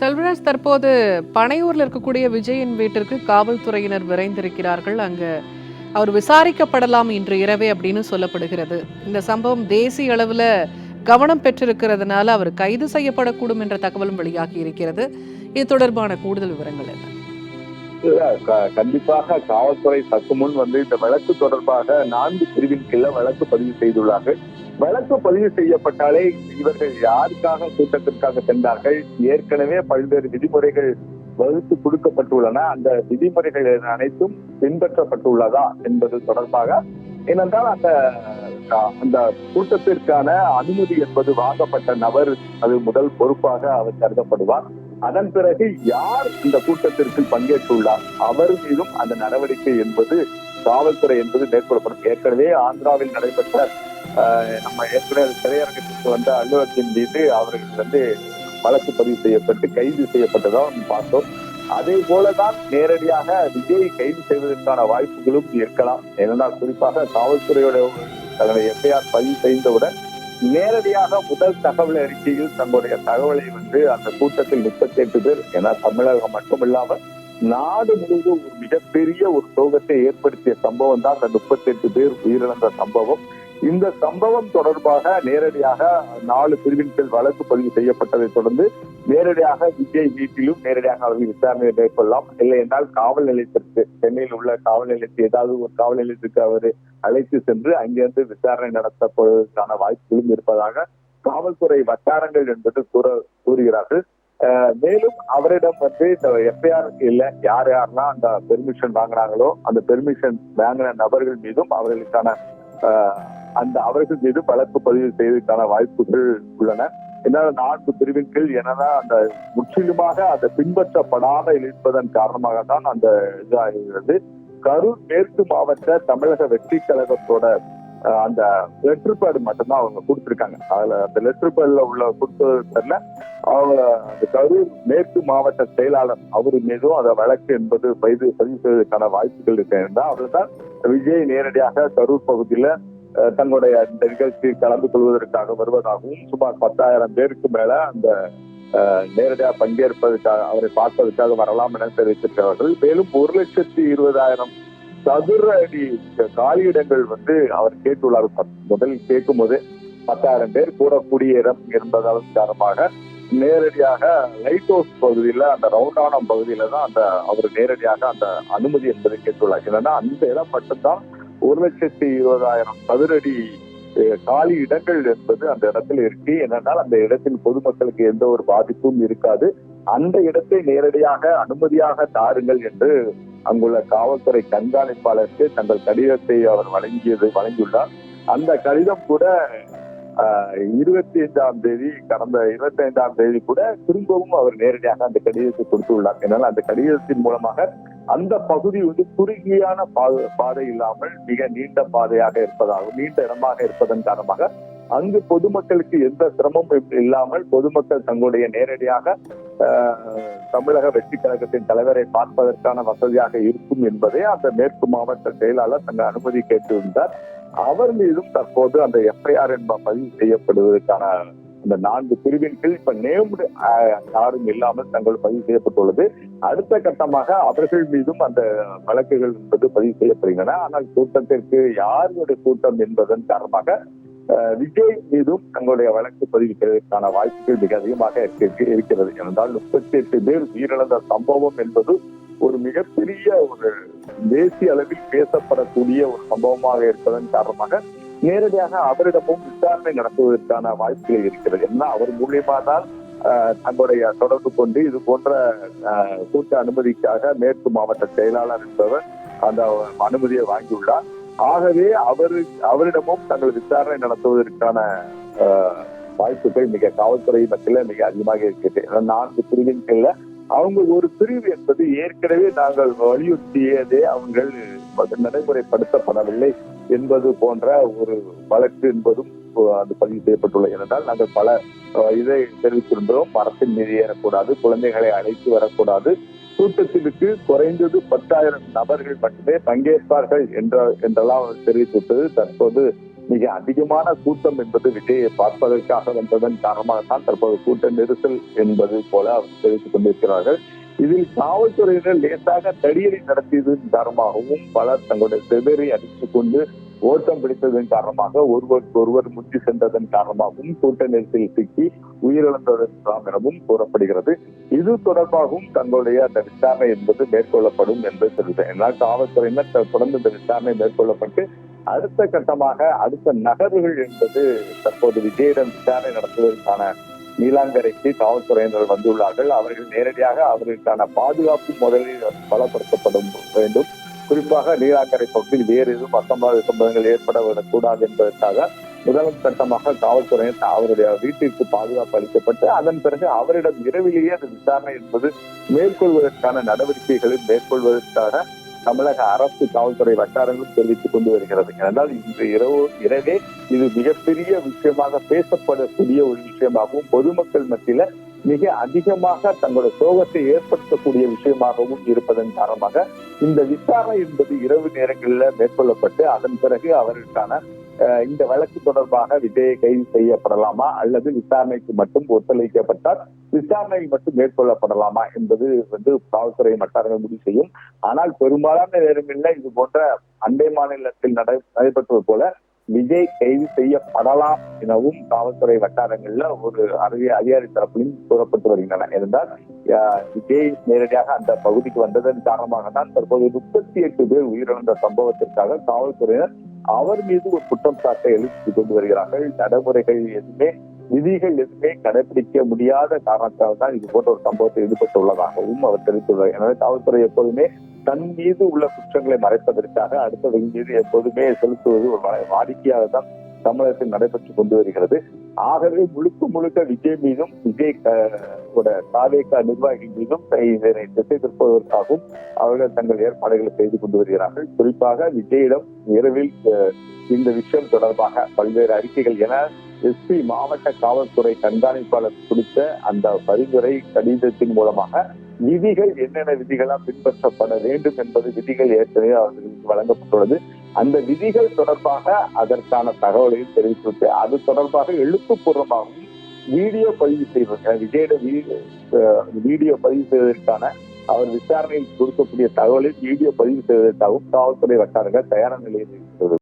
செல்வராஜ் தற்போது பனையூர்ல இருக்கக்கூடிய விஜயின் வீட்டிற்கு காவல்துறையினர் விரைந்திருக்கிறார்கள். அங்கு அவர் விசாரிக்கப்படலாம் இன்று இரவே அப்படின்னு சொல்லப்படுகிறது. இந்த சம்பவம் தேசிய அளவுல கவனம் பெற்றிருக்கிறதுனால அவர் கைது செய்யப்படக்கூடும் என்ற தகவலும் வெளியாகி இருக்கிறது. இது தொடர்பான கூடுதல் விவரங்கள் என்ன? க- கண்டிப்பாக காவல்துறை சற்று முன் வந்து இந்த வழக்கு தொடர்பாக நான்கு பிரிவின் கீழ வழக்கு பதிவு செய்துள்ளார்கள். வழக்கு பதிவு செய்யப்பட்டாலே இவர்கள் யாருக்காக கூட்டத்திற்காக சென்றார்கள்? ஏற்கனவே பல்வேறு விதிமுறைகள் வகுத்து கொடுக்கப்பட்டுள்ளன. அந்த விதிமுறைகள் அனைத்தும் பின்பற்றப்பட்டுள்ளதா என்பது தொடர்பாக ஏனென்றால் அந்த அந்த கூட்டத்திற்கான அனுமதி என்பது வாங்கப்பட்ட நபர் அது முதல் பொறுப்பாக அவர் கருதப்படுவார். அதன் பிறகு யார் இந்த கூட்டத்திற்கு பங்கேற்றுள்ளார்? அவர் மீதும் அந்த நடவடிக்கை என்பது காவல்துறை என்பது மேற்கொள்ளப்படும். ஏற்கனவே ஆந்திராவில் நடைபெற்ற நம்ம ஏற்கனவே திரையரங்கத்திற்கு வந்த அல்லுவர்ஜின் மீது அவர்கள் வந்து வழக்கு பதிவு செய்யப்பட்டு கைது செய்யப்பட்டதாக பார்த்தோம். அதே போலதான் நேரடியாக விஜய் கைது செய்வதற்கான வாய்ப்புகளும் இருக்கலாம். ஏனென்றால் குறிப்பாக காவல்துறையோட தன்னுடைய எஃப்ஐஆர் பதிவு செய்தவுடன் நேரடியாக முதல் தகவல் அறிக்கையில் தங்களுடைய தகவலை வந்து அந்த கூட்டத்தில் முப்பத்தி எட்டு பேர் என தமிழகம் மட்டுமில்லாமல் நாடு முழுவதும் ஒரு மிகப்பெரிய ஒரு சோகத்தை ஏற்படுத்திய சம்பவம் தான் அந்த முப்பத்தி எட்டு பேர் உயிரிழந்த சம்பவம். இந்த சம்பவம் தொடர்பாக நேரடியாக நாலு பிரிவின் கீழ் வழக்கு பதிவு செய்யப்பட்டதை தொடர்ந்து நேரடியாக விஜய் வீட்டிலும் நேரடியாக அவர்கள் விசாரணை மேற்கொள்ளலாம். இல்லை என்றால் காவல் நிலையத்திற்கு சென்னையில் உள்ள காவல் நிலையத்தில் ஏதாவது ஒரு காவல் நிலையத்திற்கு அவர் அழைத்து சென்று அங்கிருந்து விசாரணை நடத்தப்படுவதற்கான வாய்ப்புகளும் இருப்பதாக காவல்துறை வட்டாரங்கள் என்பது கூற கூறுகிறார்கள். மேலும் அவரிடம் வந்து இந்த எஃப்ஐஆர் இல்ல யார் யாரெல்லாம் அந்த பெர்மிஷன் வாங்குறாங்களோ அந்த பெர்மிஷன் வாங்கின நபர்கள் மீதும் அவர்களுக்கான அந்த அவர்கள் மீது வழக்கு பதிவு செய்வதற்கான வாய்ப்புகள் உள்ளன. என்னால் நான்கு பிரிவின் கீழ் என்னதான் அந்த முற்றிலுமாக அதை பின்பற்றப்படாமல் இருப்பதன் காரணமாக தான் அந்த இதாகிறது. கரூர் மேற்கு மாவட்ட தமிழக வெற்றி கழகத்தோட அந்த லெட்டர் பேடு மட்டும்தான் அவங்க கொடுத்திருக்காங்க. அதுல அந்த லெட்டர் பேட்ல உள்ள கொடுத்ததுல அவங்க அந்த கரூர் மேற்கு மாவட்ட செயலாளர் அவரு மீதும் அந்த வழக்கு என்பது பதிவு பதிவு செய்வதற்கான வாய்ப்புகள் இருக்கு அவர் தான் விஜய் நேரடியாக கரூர் பகுதியில தங்களுடைய இந்த நிகழ்ச்சியில் கலந்து கொள்வதற்காக வருவதாகவும் சுமார் பத்தாயிரம் பேருக்கு மேல அந்த நேரடியாக பங்கேற்பதற்காக அவரை பார்ப்பதற்காக வரலாம் என தெரிவித்திருக்கிறார்கள். மேலும் ஒரு லட்சத்தி இருபதாயிரம் சதுர அடி காலியிடங்கள் வந்து அவர் கேட்டுள்ளார். முதலில் கேட்கும் போது பத்தாயிரம் பேர் கூடக்கூடிய இடம் என்பதன் காரணமாக நேரடியாக லைட் ஹவுஸ் பகுதியில அந்த ரவுண்டானம் பகுதியில தான் அந்த அவர் நேரடியாக அந்த அனுமதி என்பதை கேட்டுள்ளார். இல்லைன்னா அந்த இடம் மட்டும்தான் ஒரு லட்சத்தி இருபதாயிரம் சதுரடி காலி இடங்கள் என்பது அந்த இடத்துல இருக்கு. என்னென்னால் அந்த இடத்தில் பொதுமக்களுக்கு எந்த ஒரு பாதிப்பும் இருக்காது. அந்த இடத்தை நேரடியாக அனுமதியாக தாருங்கள் என்று அங்குள்ள காவல்துறை கண்காணிப்பாளருக்கு தங்கள் கடிதத்தை அவர் வழங்கியது வழங்கியுள்ளார். அந்த கடிதம் கூட இருபத்தி ஐந்தாம் தேதி கடந்த இருபத்தி ஐந்தாம் தேதி கூட திரும்பவும் அவர் நேரடியாக அந்த கடிதத்தை கொடுத்துள்ளார். என்னால் அந்த கடிதத்தின் மூலமாக அந்த பகுதி வந்து குறுகியான பாதை இல்லாமல் மிக நீண்ட பாதையாக இருப்பதாகவும் நீண்ட இடமாக இருப்பதன் காரணமாக அங்கு பொதுமக்களுக்கு எந்த சிரமமும் இல்லாமல் பொதுமக்கள் தங்களுடைய நேரடியாக தமிழக வெற்றி கழகத்தின் தலைவரை பார்ப்பதற்கான வசதியாக இருக்கும் என்பதை அந்த மேற்கு மாவட்ட செயலாளர் தங்கள் அனுமதி கேட்டிருந்தார். அவர் மீதும் தற்போது அந்த எஃப்ஐஆர் என்ப பதிவு செய்யப்படுவதற்கான இந்த நான்கு பிரிவின் கீழ் இப்ப நேம்டு யாரும் இல்லாமல் தங்கள் பதிவு செய்யப்பட்டுள்ளது. அடுத்த கட்டமாக அவர்கள் மீதும் அந்த வழக்குகள் என்பது பதிவு செய்யப்படுகின்றன. ஆனால் கூட்டத்திற்கு யாருடைய கூட்டம் என்பதன் காரணமாக அஹ், விஜய் மீதும் தங்களுடைய வழக்கு பதிவு செய்வதற்கான வாய்ப்புகள் மிக அதிகமாக இருக்கிறது. என்றால் முப்பத்தி எட்டு பேர் உயிரிழந்த சம்பவம் என்பது ஒரு மிகப்பெரிய ஒரு தேசிய அளவில் பேசப்படக்கூடிய ஒரு சம்பவமாக இருப்பதன் காரணமாக நேரடியாக அவரிடமும் விசாரணை நடத்துவதற்கான வாய்ப்புகள் இருக்கிறது. ஏன்னா அவர் மூலியமா தான் ஆஹ், தங்களுடைய தொடர்பு கொண்டு இது போன்ற கூட்ட அனுமதிக்காக மேற்கு மாவட்ட செயலாளர் என்பவர் அந்த அனுமதியை வாங்கியுள்ளார். ஆகவே அவரு அவரிடமும் தங்கள் விசாரணை நடத்துவதற்கான வாய்ப்புகள் மிக காவல்துறை மத்தியில மிக அதிகமாக இருக்கிறது. ஏன்னா நான்கு பிரிவின்கள்ல அவங்க ஒரு பிரிவு என்பது ஏற்கனவே நாங்கள் வலியுறுத்தியதே அவங்கள் நடைமுறைப்படுத்தப்படவில்லை. என்பது போன்ற ஒரு வழக்கு என்பதும் அது பதிவு செய்யப்பட்டுள்ளது. ஏனென்றால் நாங்கள் பல இதை தெரிவித்திருந்தோம். மரத்தின் மீது ஏறக்கூடாது குழந்தைகளை அழைத்து வரக்கூடாது. கூட்டத்திற்கு குறைந்தது பத்தாயிரம் நபர்கள் மட்டுமே பங்கேற்பார்கள் என்ற என்றெல்லாம் அவர் தெரிவித்துவிட்டது. தற்போது மிக அதிகமான கூட்டம் என்பது விஜயை பார்ப்பதற்காக வந்ததன் காரணமாகத்தான் தற்போது கூட்ட நெரிசல் என்பது போல அவர் தெரிவித்துக் கொண்டிருக்கிறார்கள். இதில் காவல்துறையினர் லேசாக தடியடி நடத்தியதன் காரணமாகவும் பலர் தங்களுடைய செதறி அடித்துக் கொண்டு ஓட்டம் பிடித்ததன் காரணமாக ஒருவருக்கு ஒருவர் முந்தி சென்றதன் காரணமாகவும் கூட்ட நெரிசலில் சிக்கி உயிரிழந்ததற்காம் எனவும் கூறப்படுகிறது. இது தொடர்பாகவும் தங்களுடைய அந்த விசாரணை என்பது மேற்கொள்ளப்படும் என்று தெரிவித்தேன் ஏன்னா காவல்துறையினர் தொடர்ந்து இந்த விசாரணை மேற்கொள்ளப்பட்டு அடுத்த கட்டமாக அடுத்த நகர்வுகள் என்பது தற்போது விஜயிடம் விசாரணை நடத்துவதற்கான நீலாங்கரைக்கு காவல்துறையினர் வந்துள்ளார்கள். அவர்கள் நேரடியாக அவர்களுக்கான பாதுகாப்பு முதலில் பலப்படுத்தப்படும் வேண்டும். குறிப்பாக நீலாங்கரை பகுதியில் வேறு எதுவும் அசம்பாவித சம்பவங்கள் ஏற்பட விடக்கூடாது என்பதற்காக முதல் கட்டமாக காவல்துறையினர் அவருடைய வீட்டிற்கு பாதுகாப்பு அளிக்கப்பட்டு அதன் பிறகு அவரிடம் இரவிலேயே அந்த விசாரணை என்பது மேற்கொள்வதற்கான நடவடிக்கைகளை மேற்கொள்வதற்காக தமிழக அரசு காவல்துறை வட்டாரங்களும் தெரிவித்துக் கொண்டு வருகிறது. ஏனென்றால் இன்று இரவு இரவே இது மிகப்பெரிய விஷயமாக பேசப்படக்கூடிய ஒரு விஷயமாகவும் பொதுமக்கள் மத்தியில மிக அதிகமாக தங்களோட சோகத்தை ஏற்படுத்தக்கூடிய விஷயமாகவும் இருப்பதன் காரணமாக இந்த விசாரணை என்பது இரவு நேரங்களில் மேற்கொள்ளப்பட்டு அதன் பிறகு அவருக்கான இந்த வழக்கு தொடர்பாக விஜயை கைது செய்யப்படலாமா? அல்லது விசாரணைக்கு மட்டும் ஒத்துழைக்கப்பட்டால் விசாரணை மட்டும் மேற்கொள்ளப்படலாமா என்பது வந்து காவல்துறை வட்டாரங்கள் முடிவு செய்யும். ஆனால் பெரும்பாலான நேரமில்லை இது போன்ற அண்டை மாநிலத்தில் நடை நடைபெற்றது போல விஜய் கைது செய்யப்படலாம் எனவும் காவல்துறை வட்டாரங்கள்ல ஒரு அறிவிய அதிகாரி தரப்பிலும் கூறப்பட்டு வருகின்றன. இருந்தால் அஹ், விஜய் நேரடியாக அந்த பகுதிக்கு வந்ததன் காரணமாக தான் தற்போது முப்பத்தி எட்டு பேர் உயிரிழந்த சம்பவத்திற்காக காவல்துறையினர் அவர் மீது ஒரு குற்றம் சாட்டை எழுதி கொண்டு வருகிறார்கள். நடைமுறைகள் எதுவுமே விதிகள் எதுவுமே கடைபிடிக்க முடியாத காரணத்தால் தான் இது போன்ற ஒரு சம்பவத்தில் ஈடுபட்டுள்ளதாகவும் அவர் தெரிவித்துள்ளார். எனவே காவல்துறை எப்போதுமே தன் மீது உள்ள குற்றங்களை மறைப்பதற்காக அடுத்தவர்கள் மீது எப்போதுமே செலுத்துவது ஒரு வாடிக்கையாக தான். தமிழகத்தில் நடைபெற்று கொண்டு வருகிறது. ஆகவே முழுக்க முழுக்க விஜய் மீதும் விஜய் க- நிர்வாகி நிர்வாகிகள் மீதும் இதனை திசை திருப்பதற்காகவும் அவர்கள் தங்கள் ஏற்பாடுகளை செய்து கொண்டு வருகிறார்கள். குறிப்பாக விஜயிடம் இரவில் அஹ், இந்த விஷயம் தொடர்பாக பல்வேறு அறிக்கைகள் என எஸ்பி மாவட்ட காவல்துறை கண்காணிப்பாளர் கொடுத்த அந்த பரிந்துரை கடிதத்தின் மூலமாக விதிகள் என்னென்ன விதிகளாக பின்பற்றப்பட வேண்டும் என்பது விதிகள் ஏற்கனவே அவர்களுக்கு வழங்கப்பட்டுள்ளது. அந்த விதிகள் தொடர்பாக அதற்கான தகவலையும் தெரிவித்துவிட்டு அது தொடர்பாக எழுத்துப்பூர்வமாகவும் வீடியோ பதிவு செய்வது விஜயோட வீடியோ பதிவு செய்வதற்கான அவர் விசாரணையில் கொடுக்கக்கூடிய தகவலை வீடியோ பதிவு செய்வதற்காகவும் காவல்துறை வட்டாரங்கள் தயாரான நிலையில் இருக்கிறது.